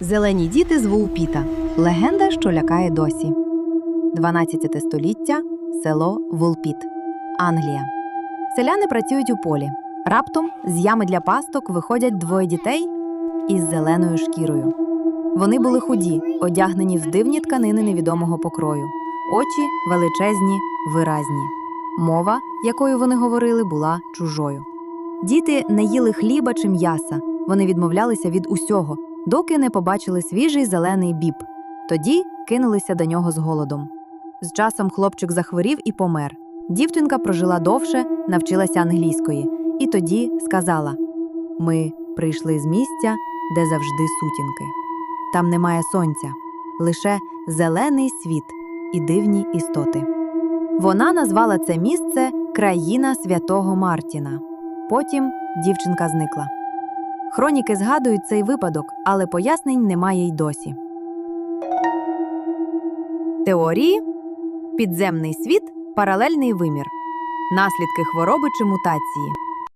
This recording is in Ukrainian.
Зелені діти з Вулпіта. Легенда, що лякає досі. 12 століття. Село Вулпіт. Англія. Селяни працюють у полі. Раптом з ями для пасток виходять двоє дітей із зеленою шкірою. Вони були худі, одягнені в дивні тканини невідомого покрою, очі величезні, виразні. Мова, якою вони говорили, була чужою. Діти не їли хліба чи м'яса. Вони відмовлялися від усього, доки не побачили свіжий зелений біб. Тоді кинулися до нього з голодом. З часом хлопчик захворів і помер. Дівчинка прожила довше, навчилася англійської, і тоді сказала: Ми прийшли з місця, де завжди сутінки. Там немає сонця, лише зелений світ і дивні істоти. Вона назвала це місце країна святого Мартіна. Потім дівчинка зникла. Хроніки згадують цей випадок, але пояснень немає й досі. Теорії підземний світ паралельний вимір, наслідки хвороби чи мутації.